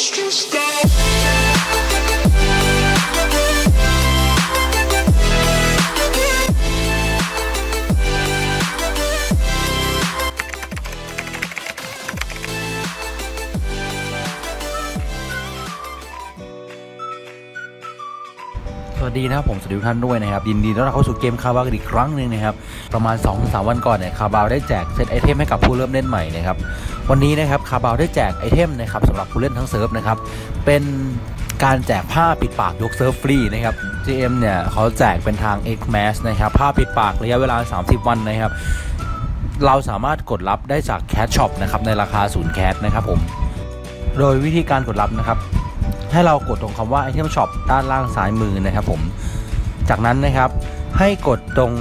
stressed out. สวัสดีนะครับผมสวัสดีทุกท่านด้วยนะครับยินดีต้อนรับเข้าสู่เกมคาบาวกันอีกครั้งหนึ่งนะครับประมาณ2-3วันก่อนเนี่ยคาบาวได้แจกเซตไอเทมให้กับผู้เริ่มเล่นใหม่นะครับวันนี้นะครับคาบาวได้แจกไอเทมนะครับสำหรับผู้เล่นทั้งเซิร์ฟนะครับเป็นการแจกผ้าปิดปากยกเซิร์ฟฟรีนะครับ GM เนี่ยเขาแจกเป็นทาง X m a s นะครับผ้าปิดปากระยะเวลา 30 วันนะครับเราสามารถกดรับได้จากแคชช็อปนะครับในราคาศูนย์แคชนะครับผมโดยวิธีการกดรับนะครับ ให้เรากดตรงคำว่า item shop ด้านล่างซ้ายมือนะครับผม จากนั้นนะครับให้กดตรง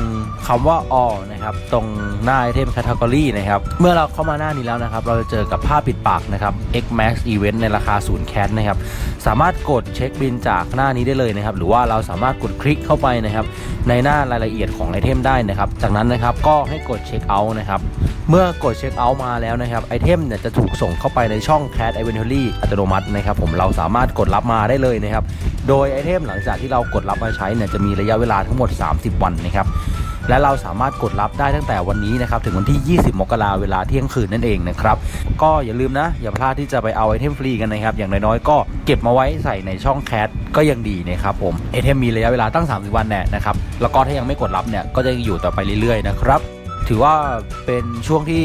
คำว่า all นะครับตรงหน้า item category นะครับเมื่อเราเข้ามาหน้านี้แล้วนะครับ เราจะเจอกับผ้าปิดปากนะครับ X Max Event ในราคา0 CAT นะครับสามารถกดเช็คบินจากหน้านี้ได้เลยนะครับ หรือว่าเราสามารถกดคลิกเข้าไปนะครับ ในหน้ารายละเอียดของไอเทมได้นะครับ จากนั้นนะครับก็ให้กดเช็คเอาท์นะครับเมื่อกดเช็คเอาท์มาแล้วนะครับไอเทมเนี่ยจะถูกส่งเข้าไปในช่อง Cat Inventory อัตโนมัตินะครับ ผมเราสามารถกดรับมาได้เลยนะครับโดยไอเทมหลังจากที่เรากดรับมาใช้เนี่ยจะมีระยะเวลาทั้งหมด 30 วันนะครับและเราสามารถกดรับได้ตั้งแต่วันนี้นะครับถึงวันที่ 20 มกราเวลาเที่ยงคืนนั่นเองนะครับก็อย่าลืมนะ อย่าพลาดที่จะไปเอาไอเทมฟรีกันนะครับ อย่างน้อยๆก็เก็บมาไว้ใส่ในช่องแคทก็ยังดีนะครับผมไอเทมมีระยะเวลาตั้ง 30 วันแน่นะครับแล้วก็ถ้ายังไม่กดรับเนี่ยก็จะอยู่ต่อไปเรื่อยๆนะครับถือว่าเป็นช่วงที่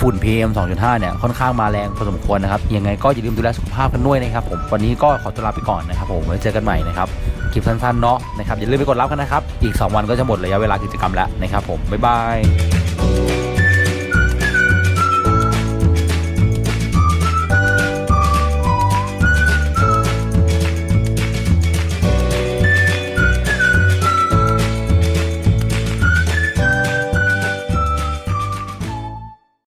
ฝุ่น PM 2.5 เนี่ย ค่อนข้างมาแรงพอสมควรนะครับ ยังไงก็อย่าลืมดูแลสุขภาพกันด้วยนะครับผม วันนี้ก็ขอตัวลาไปก่อนนะครับผม ไว้เจอกันใหม่นะครับ ลิปสั้นๆเนาะนะครับอย่าลืมไปกดรับกันนะครับ อีก 2 วันก็จะหมดระยะเวลากิจกรรมแล้วนะครับผมบ๊ายบาย